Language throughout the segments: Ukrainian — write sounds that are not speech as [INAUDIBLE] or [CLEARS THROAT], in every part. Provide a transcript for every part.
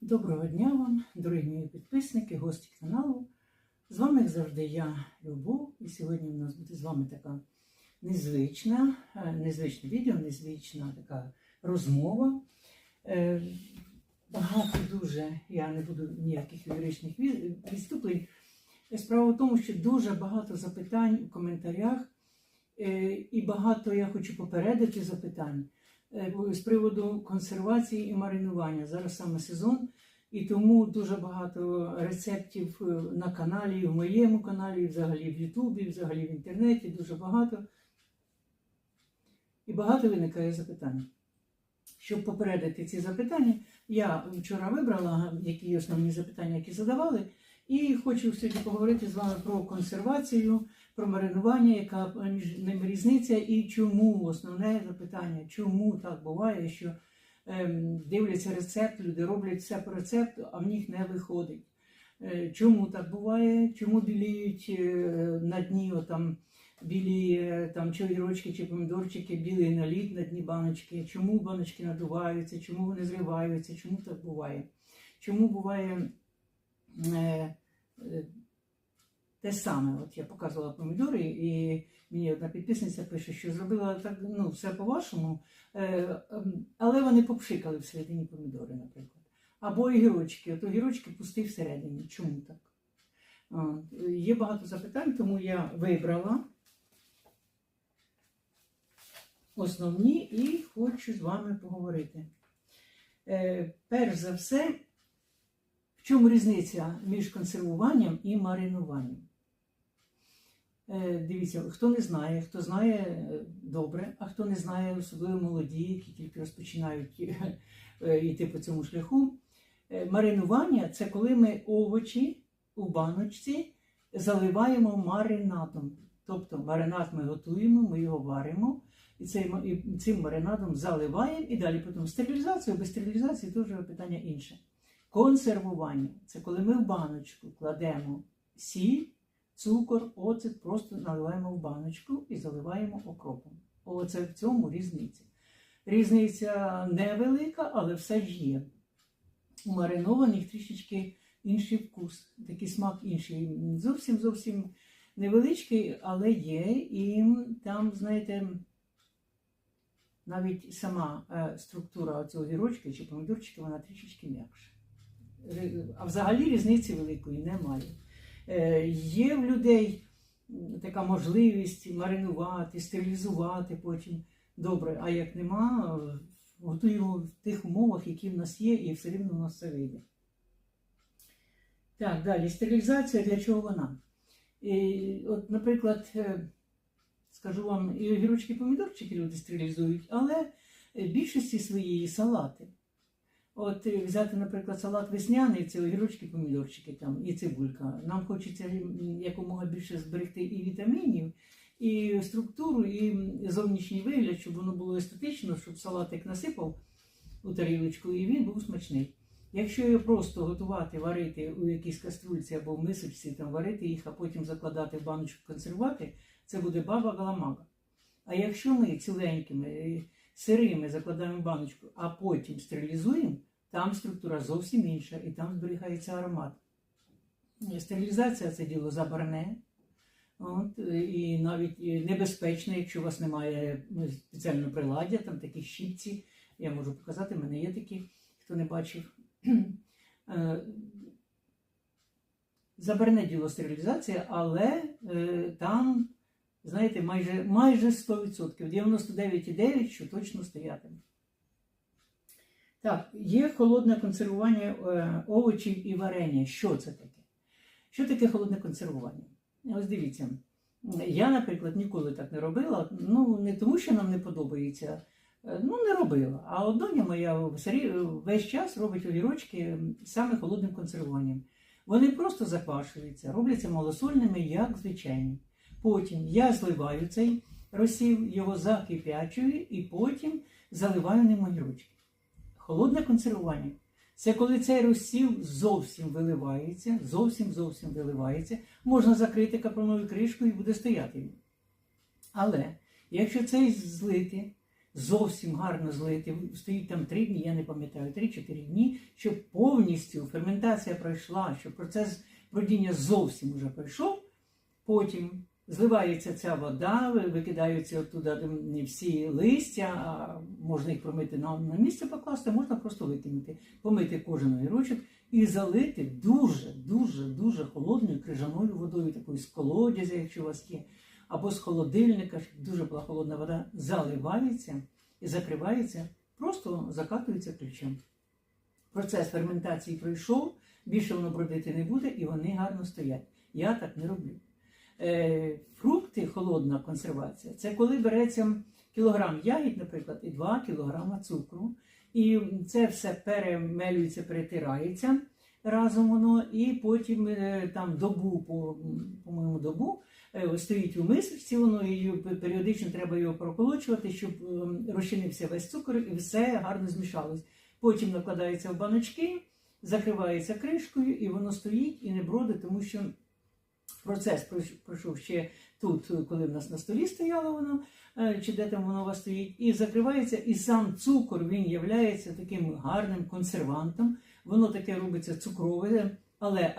Доброго дня вам, дорогі мої підписники, гості каналу. З вами, як завжди, я Любов, і сьогодні у нас буде з вами така незвична, е, незвичне відео, незвична така розмова. Е, Багато дуже, я не буду ніяких ві- відступлень. Справа в тому, що дуже багато запитань у коментарях, е, і багато я хочу попередити запитань з приводу консервації і маринування. Зараз саме сезон, і тому дуже багато рецептів е, на каналі, в моєму каналі, взагалі в Ютубі, взагалі в інтернеті, дуже багато. І багато виникає запитань. Щоб попередити ці запитання, я вчора вибрала, які основні запитання, які задавали, і хочу сьогодні поговорити з вами про консервацію, про маринування, яка між ними різниця, і чому основне запитання, чому так буває, що ем, дивляться рецепт, люди роблять все по рецепту, а в них не виходить. Е, чому так буває? Чому біліють е, на дні отам, білі е, там, чи чи помідорчики, білий наліт на дні баночки? Чому баночки надуваються, чому вони зриваються, чому так буває? Чому буває е, е, те саме? От я показувала помідори, і мені одна підписниця пише, що зробила так, ну, все по-вашому, е, ем, але вони попшикали всередині помідори, наприклад. Або огірочки. От огірочки пусті всередині. Чому так? Є багато запитань, тому я вибрала основні і хочу з вами поговорити. Е, перш за все, чому різниця між консервуванням і маринуванням? Е, дивіться, хто не знає, хто знає е, добре, а хто не знає, особливо молоді, які тільки розпочинають е, йти по цьому шляху. Маринування це коли ми овочі у баночці заливаємо маринадом. Тобто маринад ми готуємо, ми його варимо, і цим маринадом заливаємо і далі потім стерилізацію, без стерилізації теж питання інше. Консервування це коли ми в баночку кладемо сіль, цукор, оцет, просто наливаємо в баночку і заливаємо окропом. Оце в цьому різниця. Різниця невелика, але все ж є. У маринованих трішечки інший вкус, такий смак інший. Зовсім зовсім невеличкий, але є. І там, знаєте, навіть сама е, структура цього гірочка чи помідорчика, вона трішечки м'якша. А взагалі різниці великої немає. Е, Є в людей така можливість маринувати, стерилізувати потім добре, а як нема, готуємо в тих умовах, які в нас є, і все рівно в нас це вийде. Так, далі. Стерилізація для чого вона? І, от, наприклад, е, скажу вам, і огірочки, помідорчики люди стерилізують, але більшості своєї салати. От е, взяти, наприклад, салат весняний, це огірочки, помідорчики там, і цибулька. Нам хочеться якомога більше зберегти і вітамінів, і структуру, і зовнішній вигляд, щоб воно було естетично, щоб салатик насипав у тарілочку, і він був смачний. Якщо його просто готувати, варити у якійсь каструльці або в мисочці, там варити їх, а потім закладати в баночку, консервувати, це буде баба галамага. А якщо ми ціленькими, сирими закладаємо в баночку, а потім стерилізуємо, там структура зовсім інша, і там зберігається аромат. Е, Стерилізація це діло забарне. От, е, і навіть е, небезпечне, якщо у вас немає ну, спеціального приладдя, там такі щіпці. Я можу показати, в мене є такі, хто не бачив. [CLEARS THROAT] Е, Забарне діло стерилізація, але е, там, знаєте, майже, майже 100%, 99,9%, що точно стоятиме. Так, є холодне консервування е, овочів і варення. Що це таке? Що таке холодне консервування? Ось дивіться. Я, наприклад, ніколи так не робила. Ну, не тому, що нам не подобається. е, Ну, не робила. А от доня моя весь час робить огірочки саме холодним консервуванням. Вони просто заквашуються, робляться малосольними, як звичайні. Потім я зливаю цей розсів, його закип'ячую і потім заливаю ним огірочки. Холодне консервування це коли цей розсів зовсім виливається, зовсім зовсім виливається, можна закрити капроновою кришкою і буде стояти він. Але якщо цей злити, зовсім гарно злити, стоїть там 3 дні, я не пам'ятаю, 3-4 дні, щоб повністю. ферментація пройшла, що процес бродіння зовсім уже пройшов, потім зливається ця вода, викидаються оттуда всі листя, а можна їх промити на, на місце покласти, можна просто викинути, помити кожен огірочок і залити дуже, дуже, холодною крижаною водою, такою з колодязя, якщо у вас є, або з холодильника, дуже була холодна вода, заливається і закривається, просто закатується ключем. Процес ферментації пройшов, більше воно бродити не буде, і вони гарно стоять. Я так не роблю. Е, фрукти, холодна консервація, це коли береться кілограм ягід, наприклад, і 2 кілограма цукру. І це все перемелюється, перетирається разом воно, і потім е, там добу, по, по-моєму, добу е, стоїть у мисочці, воно і періодично треба його проколочувати, щоб розчинився весь цукор і все гарно змішалось. Потім накладається в баночки, закривається кришкою, і воно стоїть і не бродить, тому що процес пройшов ще тут, коли в нас на столі стояло воно, е, чи де там воно у вас стоїть, і закривається, і сам цукор він являється таким гарним консервантом. Воно таке робиться цукрове, але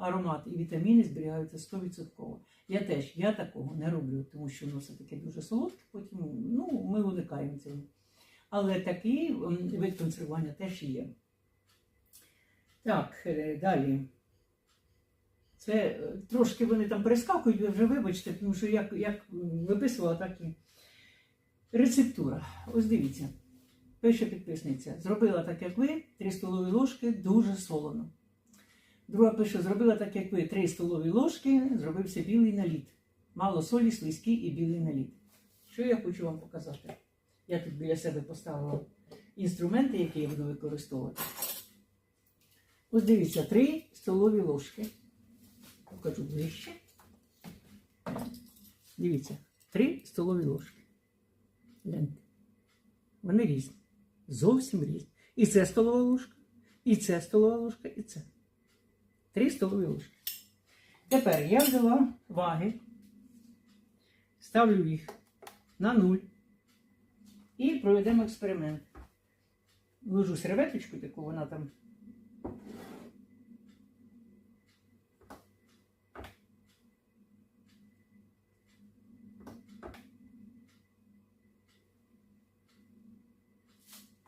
аромат і вітаміни зберігаються 100%. Я теж я такого не роблю, тому що воно все таке дуже солодке, потім ну, ми уникаємо цього. Але такий вид консервування теж є. Так, е, далі. Це е, трошки вони там перескакують, ви вже вибачте, тому що як, як виписувала, так і рецептура. Ось дивіться. Пише підписниця. Зробила так, як ви, 3 столові ложки, дуже солоно. Друга пише, зробила так, як ви, 3 столові ложки, зробився білий наліт. Мало солі, слизький і білий наліт. Що я хочу вам показати? Я тут біля себе поставила інструменти, які я буду використовувати. Ось дивіться, 3 столові ложки. Покажу ближче. Дивіться, 3 столові ложки. Гляньте. Вони різні. Зовсім різні. І це столова ложка, і це столова ложка, і це. Три столові ложки. Тепер я взяла ваги, ставлю їх на нуль і проведемо експеримент. Ложу серветочку, таку вона там.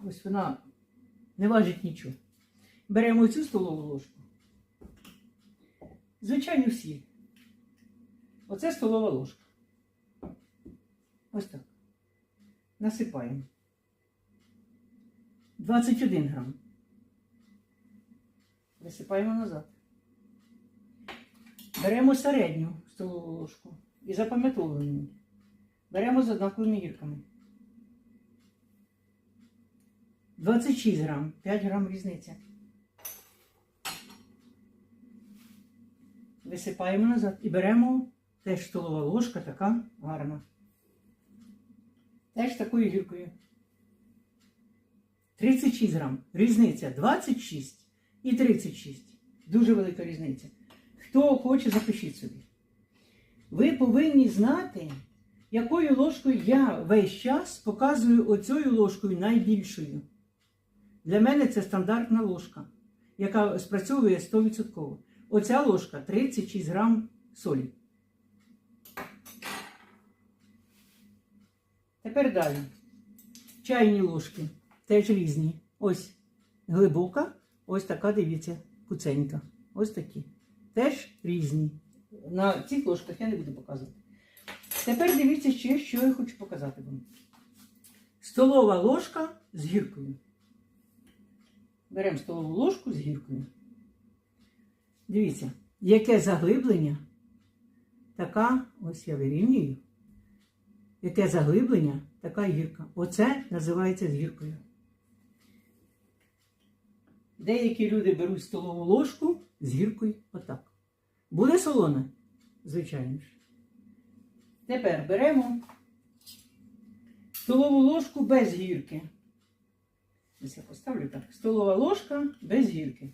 Ось вона не важить нічого. Беремо цю столову ложку. Звичайно, всі. Оце столова ложка. Ось так. Насипаємо. 21 грам. Висипаємо назад. Беремо середню столову ложку і запам'ятовуємо. Беремо з однаковими гірками. 26 грам, 5 грам різниця. Висипаємо назад і беремо теж столова ложка така гарна. Теж такою гіркою. 36 грам. Різниця 26 і 36. Дуже велика різниця. Хто хоче, запишіть собі. Ви повинні знати, якою ложкою я весь час показую оцею ложкою найбільшою. Для мене це стандартна ложка, яка спрацьовує 100%. Оця ложка 36 грам солі. Тепер далі. Чайні ложки теж різні. Ось глибока, ось така, дивіться, куценька. Ось такі. Теж різні. На цих ложках я не буду показувати. Тепер дивіться ще, що я хочу показати вам. Столова ложка з гіркою. Беремо столову ложку з гіркою. Дивіться, яке заглиблення, така, ось я вирівнюю. Яке заглиблення, така гірка. Оце називається з гіркою. Деякі люди беруть столову ложку з гіркою отак. Буде солоне? Звичайно ж. Тепер беремо столову ложку без гірки. Ось я поставлю так. Столова ложка без гірки.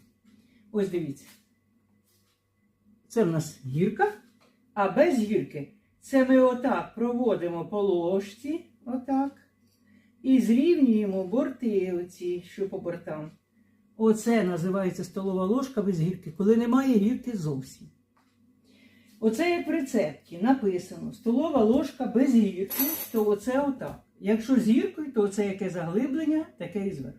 Ось дивіться. Це в нас гірка, а без гірки це ми отак проводимо по ложці, отак, і зрівнюємо борти оці, що по бортам. Оце називається столова ложка без гірки, коли немає гірки зовсім. Оце як в рецепті написано столова ложка без гірки, то оце отак. Якщо з гіркою, то оце яке заглиблення, таке і зверху.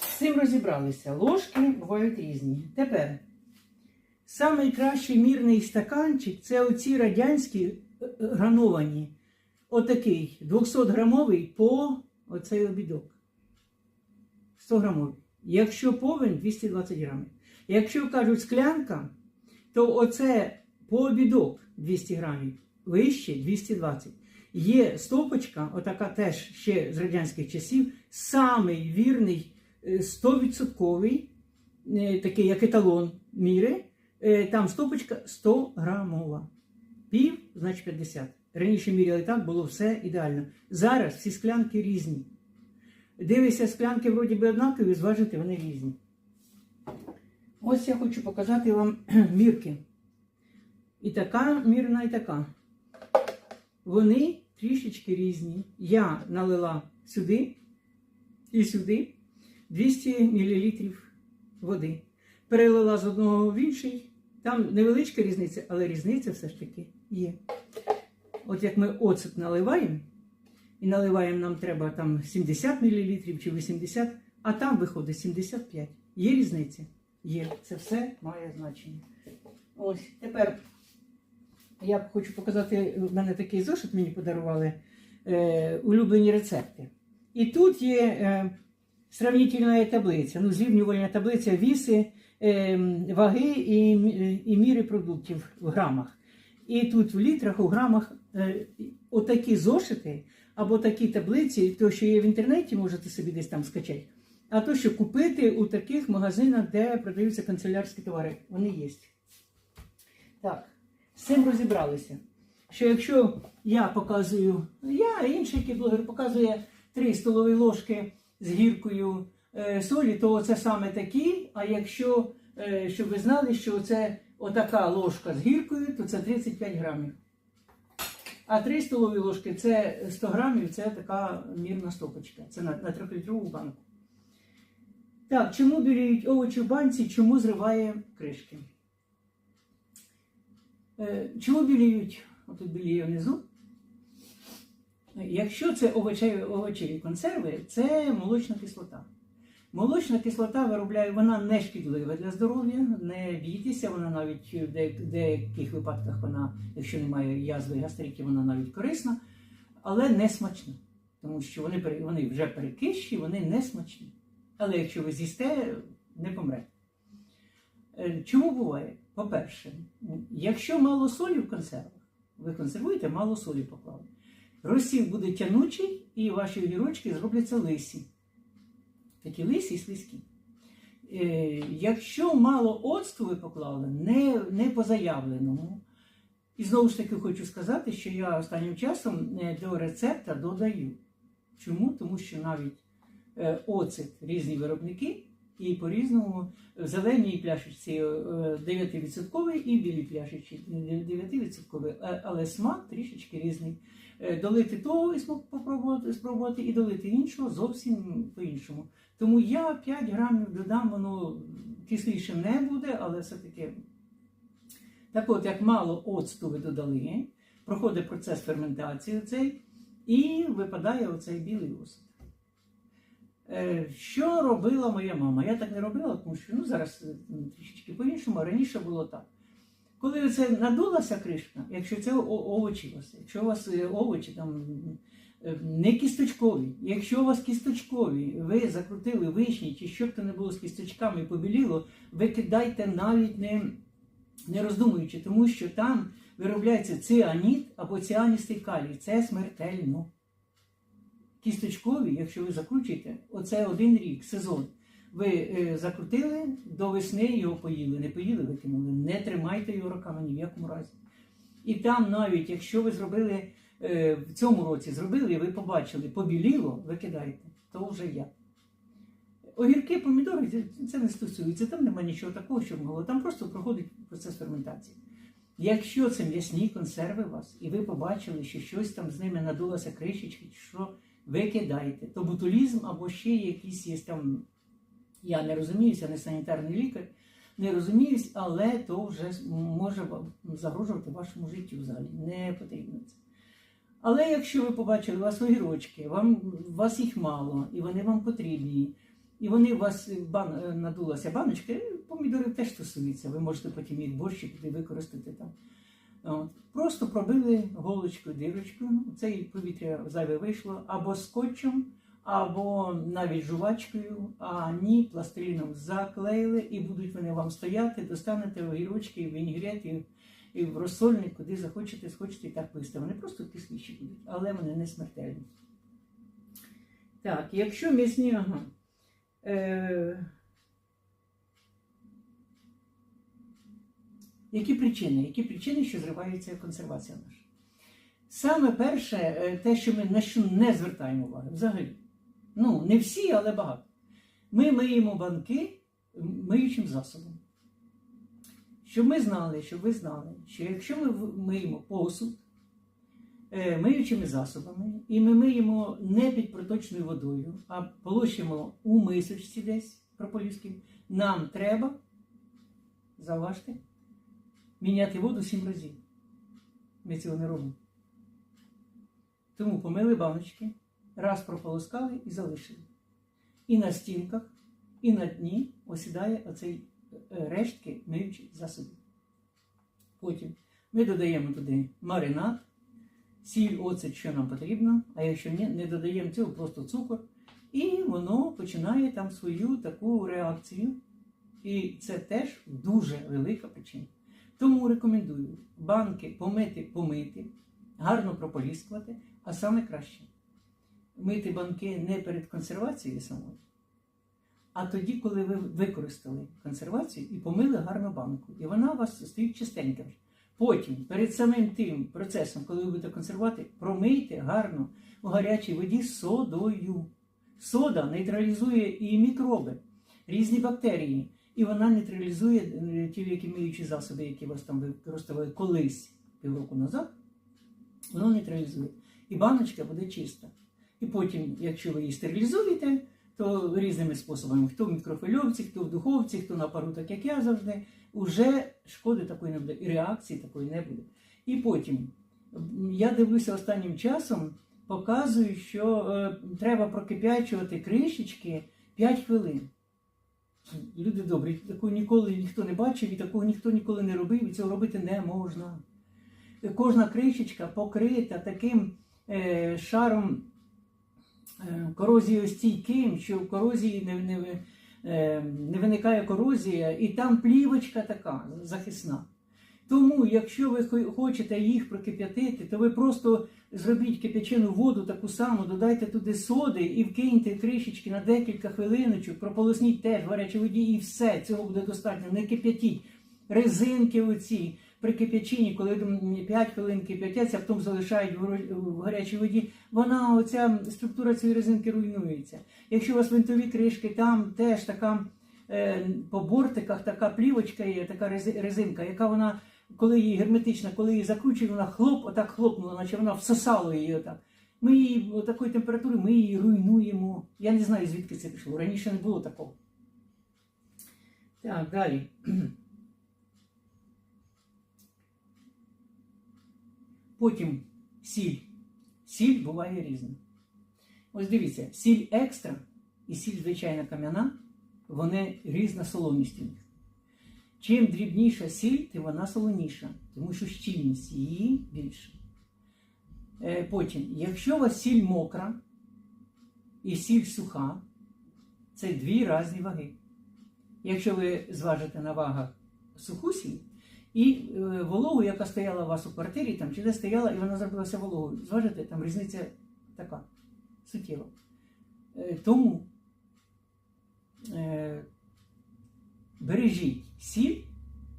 З цим розібралися. Ложки бувають різні. Тепер самий кращий мірний стаканчик це оці радянські е, е, грановані. Отакий 200 грамовий по оцей обідок. 100 грамовий. Якщо повен 220 грамів. Якщо кажуть склянка, то оце по обідок 200 грамів, вище 220. Є стопочка, отака теж ще з радянських часів, самий вірний е, 100%, е, такий як еталон міри. Е, Там стопочка 100 грамова. Пів, значить 50. Раніше міряли так, було все ідеально. Зараз всі склянки різні. Дивишся, склянки вроді би однакові, зважити вони різні. Ось я хочу показати вам [CLEARS THROAT] мірки. І така мірна, і така. Вони трішечки різні. Я налила сюди і сюди 200 мл води. Перелила з одного в інший. Там невеличка різниця, але різниця все ж таки є. От як ми оцет наливаємо, і наливаємо нам треба там 70 мл чи 80, а там виходить 75. Є різниця? Є. Це все має значення. Ось тепер я хочу показати, в мене такий зошит мені подарували е, улюблені рецепти. І тут є е, сравнительна таблиця, ну, зрівнювальна таблиця віси, е, ваги і, і міри продуктів в грамах. І тут в літрах, у грамах е, отакі зошити або такі таблиці, то, що є в інтернеті, можете собі десь там скачати. А то, що купити у таких магазинах, де продаються канцелярські товари, вони є. Так, з цим розібралися. Що якщо я показую, я інший який блогер показує 3 столові ложки з гіркою е, солі, то це саме такі. А якщо, е, щоб ви знали, що це отака ложка з гіркою, то це 35 грамів. А 3 столові ложки це 100 грамів, це така мірна стопочка. Це на, на 3-літрову банку. Так, чому біліють овочі в банці, чому зриває кришки? Е, Чому біліють? Отут біліє внизу. Якщо це овочеві, овочеві консерви, це молочна кислота. Молочна кислота виробляє, вона не шкідлива для здоров'я, не бійтеся, вона навіть в деяких, випадках, вона, якщо немає язви і гастритів, вона навіть корисна, але не смачна. Тому що вони, вони вже перекищі, вони не смачні. Але якщо ви з'їсте, не помрете. Е, Чому буває? По-перше, якщо мало солі в консервах, ви консервуєте, мало солі поклали. Розсіл буде тянучий, і ваші огірочки зробляться лисі. Такі лисі і слизькі. Е, якщо мало оцту ви поклали, не, не по заявленому. І знову ж таки хочу сказати, що я останнім часом е, до рецепта додаю. Чому? Тому що навіть оцет різні виробники, і по-різному в зеленій пляшечці е, 9% і в білій пляшечці 9%, е, але смак трішечки різний. Е, Долити того і смак спробувати, і долити іншого зовсім по-іншому. Тому я 5 грамів додам, воно кисліше не буде, але все-таки. Так от, як мало оцту ви додали, проходить процес ферментації цей, і випадає оцей білий осад. Е, Що робила моя мама? Я так не робила, тому що ну, зараз е, трішечки по-іншому, раніше було так. Коли це надулася кришка, якщо це овочі у вас, якщо у вас е, овочі там не кісточкові, якщо у вас кісточкові, ви закрутили вишні, чи що б то не було з кісточками і побіліло, ви кидайте навіть не, не роздумуючи, тому що там виробляється цианіт або ціаністий калій. Це смертельно. Кісточкові, якщо ви закручуєте, оце один рік, сезон. Ви е, закрутили до весни його поїли, не поїли, викинули. Не тримайте його роками ні в якому разі. І там навіть, якщо ви зробили е, в цьому році, зробили, і ви побачили, побіліло, викидайте, то вже я. Огірки, помідори це- не стосується, там немає нічого такого, що могло. Там просто проходить процес ферментації. Якщо це м'ясні консерви у вас, і ви побачили, що щось там з ними надулося кришечки, чи що, викидайте. То бутулізм або ще якісь є там. Я не розуміюся, не санітарний лікар, не розуміюсь, але то вже може загрожувати вашому життю взагалі. Не потрібно це. Але якщо ви побачили у вас огірочки, вам, у вас їх мало, і вони вам потрібні, і вони у вас бан, е, надулася баночка, е, помідорів теж стосуються. Ви можете потім їх туди використати там. Просто пробили голочкою, дирочкою, ну, це повітря зайве вийшло, або скотчем, або навіть жувачкою, а ні, пластиліном заклеїли, і будуть вони вам стояти, достанете огірочки, вінігрет і, і в розсольник, куди захочете, схочете і так писати. Вони просто кисліші будуть, але вони не смертельні. Так, якщо м'ясні, ага. Е, Які причини? Які причини, що зривається консервація наша? Саме перше, е, те, що ми на що не звертаємо уваги взагалі. Ну, не всі, але багато. Ми миємо банки миючим засобом. Щоб ми знали, щоб ви знали, що якщо ми миємо посуд е, миючими засобами, і ми миємо не під проточною водою, а полощимо у мисочці десь прополіським, нам треба, заважте, міняти воду сім разів. Ми цього не робимо. Тому помили баночки, раз прополоскали і залишили. І на стінках, і на дні осідає оцей е, рештки миючих засобів. Потім ми додаємо туди маринад, сіль, оцет, що нам потрібно, а якщо ні, не додаємо цього, просто цукор. І воно починає там свою таку реакцію. І це теж дуже велика причина. Тому рекомендую банки помити, помити, гарно прополіскувати, а саме краще мити банки не перед консервацією самою, а тоді, коли ви використали консервацію і помили гарно банку. І вона у вас стоїть чистенька. Потім, перед самим тим процесом, коли ви будете консервувати, промийте гарно у гарячій воді содою. Сода нейтралізує і мікроби, різні бактерії. І вона нейтралізує е, ті які миючі засоби, які вас там використовували колись півроку назад. Воно нейтралізує. І баночка буде чиста. І потім, якщо ви її стерилізуєте, то різними способами, хто в мікрофильовці, хто в духовці, хто на пару, так як я завжди, уже шкоди такої не буде, і реакції такої не буде. І потім, я дивлюся останнім часом, показую, що е, треба прокип'ячувати кришечки 5 хвилин. Люди добрі, такого ніколи ніхто не бачив, і такого ніхто ніколи не робив, і цього робити не можна. Кожна кришечка покрита таким е, шаром е, корозіостійким, що в корозії не, не, е, не виникає корозія, і там плівочка така захисна. Тому, якщо ви хочете їх прокип'ятити, то ви просто зробіть кип'ячену воду таку саму, додайте туди соди і вкиньте кришечки на декілька хвилиночок, прополосніть теж в гарячій воді і все, цього буде достатньо. Не кип'ятіть. Резинки оці при кип'ячині, коли 5 хвилин кип'ятяться, а потім залишають в гарячій воді, вона, оця структура цієї резинки руйнується. Якщо у вас винтові кришки, там теж така е, по бортиках така плівочка є, така резинка, яка вона, коли її герметична, коли її закручує, вона хлоп, отак хлопнула, наче вона всосала її отак. Ми її о, такої температури, ми її руйнуємо. Я не знаю, звідки це пішло. Раніше не було такого. Так, далі. [CLEARS THROAT] Потім сіль. Сіль буває різна. Ось дивіться, сіль екстра і сіль звичайна кам'яна, вони різна солоність. Чим дрібніша сіль, тим вона солоніша, тому що щільність її більша. Е, Потім, якщо у вас сіль мокра і сіль суха, це дві різні ваги. Якщо ви зважите на вагах суху сіль, і е, вологу, яка стояла у вас у квартирі, там, чи де стояла, і вона зробилася вологою. Зважите, там різниця така суттєва. Е, тому бережіть сіль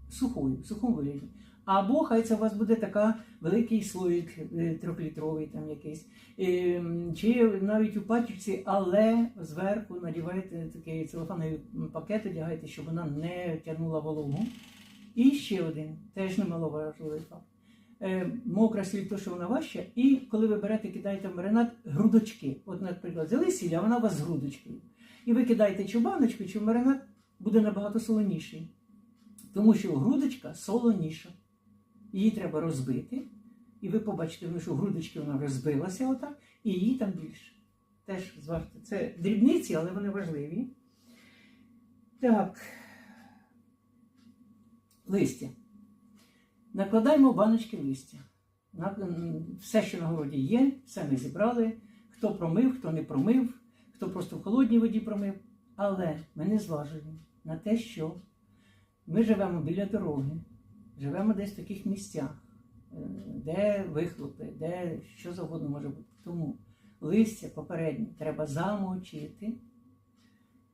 сухою, в сухому вигляді. Або хай це у вас буде така великий слоїк е, трьохлітровий там якийсь. Е, Чи навіть у пачці, але зверху надіваєте такий целофановий пакет, одягаєте, щоб вона не тягнула вологу. І ще один, теж немаловажливий факт. е, мокра сіль, то що вона важча, і коли ви берете, кидаєте в маринад грудочки. От, наприклад, взяли сіль, а вона у вас з грудочкою. І ви кидаєте чи в баночку, чи в маринад, буде набагато солоніший. Тому що грудочка солоніша. Її треба розбити. І ви побачите, що в грудочки вона розбилася отак, і її там більше. Теж зважте. Це дрібниці, але вони важливі. Так. Листя. Накладаємо баночки листя. Все, що на городі є, все ми зібрали. Хто промив, хто не промив, хто просто в холодній воді промив. Але ми не зважуємо на те, що ми живемо біля дороги, живемо десь в таких місцях, е, де вихлопи, де що завгодно може бути. Тому листя попереднє треба замочити,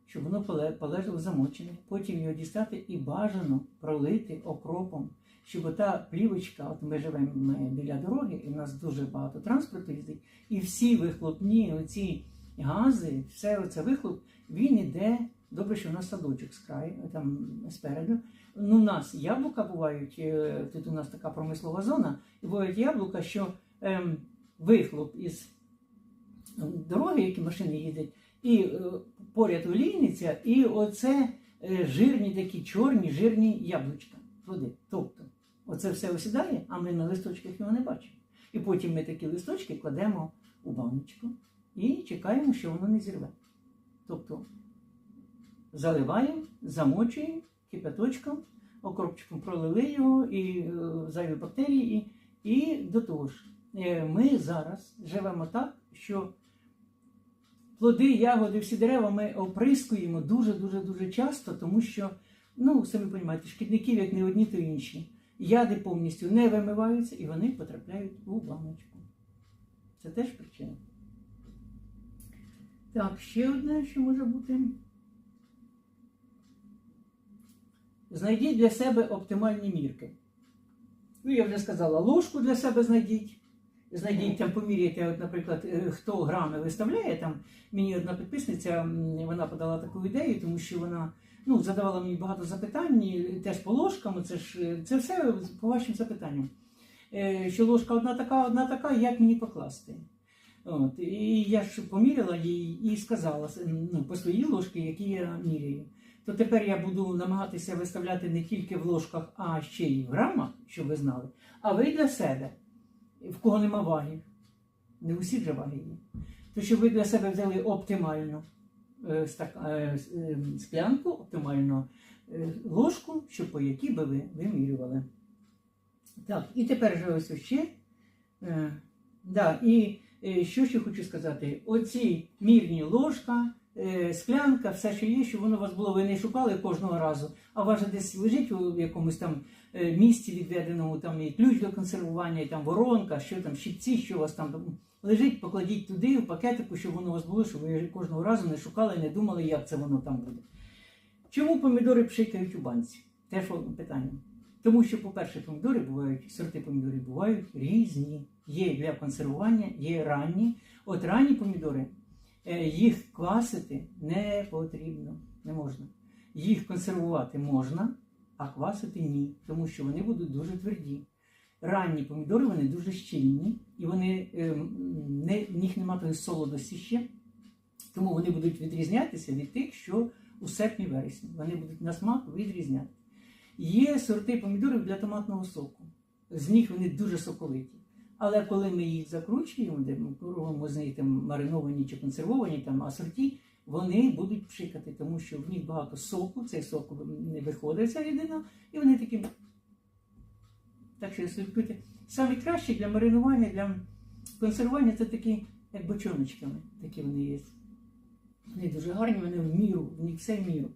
щоб воно поле- полежало замочене. Потім його дістати і бажано пролити окропом, щоб ота плівочка, от ми живемо біля дороги, і в нас дуже багато транспорту їздить, і всі вихлопні оці гази, все оце вихлоп, він іде. Добре, що у нас садочок з краю, там спереду. Ну, у нас яблука бувають, е, тут у нас така промислова зона, і бувають яблука, що ем, вихлоп із дороги, які машини їздять, і е, поряд олійниця, і оце е, жирні такі чорні, жирні яблучка, плоди. Тобто, оце все осідає, а ми на листочках його не бачимо. І потім ми такі листочки кладемо у баночку і чекаємо, що воно не зірве. Тобто заливаємо, замочуємо кипяточком, окропчиком пролили його і е, зайві бактерії. І, і до того ж, е, ми зараз живемо так, що плоди, ягоди, всі дерева ми оприскуємо дуже-дуже дуже часто, тому що, ну, самі розумієте, шкідників, як не одні, то інші. Яди повністю не вимиваються і вони потрапляють у баночку. Це теж причина. Так, ще одне, що може бути. Знайдіть для себе оптимальні мірки. Ну, я вже сказала, ложку для себе знайдіть. Знайдіть там, поміряйте, от, наприклад, е, хто грами виставляє. Там мені одна підписниця вона подала таку ідею, тому що вона ну, задавала мені багато запитань, теж по ложкам. Це ж е, це все по вашим запитанням. Е, Що ложка одна така, одна така, як мені покласти? От, і я ж поміряла їй і сказала ну, по своїй ложці, які я міряю. То тепер я буду намагатися виставляти не тільки в ложках, а ще й в грамах, щоб ви знали. А ви для себе, в кого нема ваги, не усі вже ваги є, то щоб ви для себе взяли оптимальну е, е, е, склянку, оптимальну ложку, щоб по якій би ви вимірювали. Так, і тепер же ось ще. Да, і що ще хочу сказати: оці мірні ложка, склянка, все, що є, щоб воно у вас було, ви не шукали кожного разу, а у десь лежить у якомусь там е, місці відведеному, там і ключ до консервування, і там воронка, що там, щипці, що у вас там лежить, покладіть туди, в пакетику, щоб воно у вас було, щоб ви кожного разу не шукали, не думали, як це воно там буде. Чому помідори пшикають у банці? Теж питання. Тому що, по-перше, помідори бувають, сорти помідорів бувають різні. Є для консервування, є ранні. От ранні помідори, е, їх квасити не потрібно, не можна. Їх консервувати можна, а квасити ні, тому що вони будуть дуже тверді. Ранні помідори вони дуже щільні, і вони е, не, в них немає солодості ще, тому вони будуть відрізнятися від тих, що у серпні-вересні. Вони будуть на смак відрізняти. Є сорти помідорів для томатного соку. З них вони дуже соковиті. Але коли ми їх закручуємо, де ми робимо з них там мариновані чи консервовані там асорті, вони будуть пшикати, тому що в них багато соку, цей сок не виходить ця рідина, і вони такі. Так що слідкуйте. Саме краще для маринування, для консервування це такі, як бочоночками, такі вони є. Вони дуже гарні, вони в міру, в них все в міру.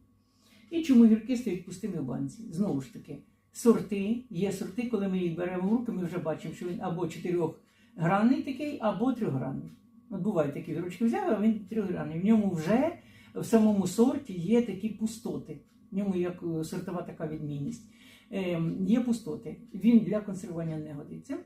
І чому гірки стають пустими в банці? Знову ж таки, сорти, є сорти, коли ми їх беремо в руки, ми вже бачимо, що він або чотирьохгранний такий, або трьохгранний. От бувають такі вірочки взяли, а він трьохгранний. В ньому вже в самому сорті є такі пустоти. В ньому як е, сортова така відмінність. Е, є пустоти. Він для консервування не годиться.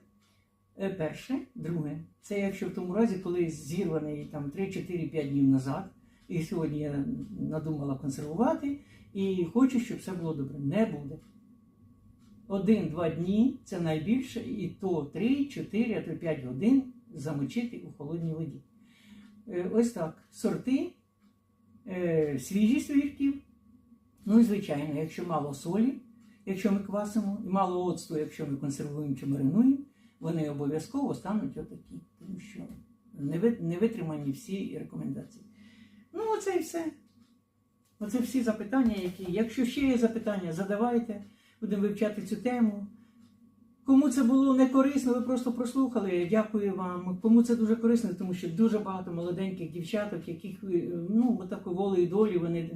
Е, Перше, друге, це якщо в тому разі, коли зірваний там 3-4-5 днів назад, і сьогодні я надумала консервувати, і хочу, щоб все було добре. Не буде. Один-два дні це найбільше, і то 3, 4, а то 5 годин замочити у холодній воді. Е, Ось так. Сорти, е, свіжість огірків. Ну і звичайно, якщо мало солі, якщо ми квасимо, і мало оцту, якщо ми консервуємо чи маринуємо, вони обов'язково стануть отакі, тому що не витримані всі рекомендації. Ну, оце і все. Оце всі запитання, які. Якщо ще є запитання, задавайте, будемо вивчати цю тему. Кому це було не корисно, ви просто прослухали. Дякую вам. Кому це дуже корисно, тому що дуже багато молоденьких дівчаток, яких ви, ну, отакою волею долі, вони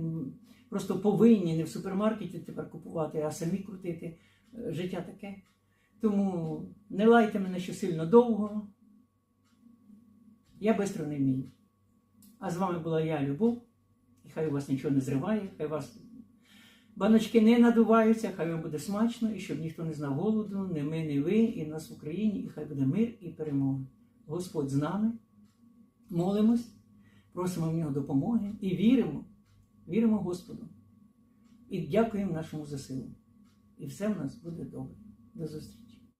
просто повинні не в супермаркеті тепер купувати, а самі крутити. Е, Життя таке. Тому не лайте мене що сильно довго. Я швидко не вмію. А з вами була я, Любов. І хай у вас нічого не зриває, хай вас баночки не надуваються, хай вам буде смачно, і щоб ніхто не знав голоду, не ми, не ви, і нас в Україні, і хай буде мир і перемога. Господь з нами. Молимось, просимо в нього допомоги і віримо, віримо Господу. І дякуємо нашому ЗСУ. І все в нас буде добре. До зустрічі.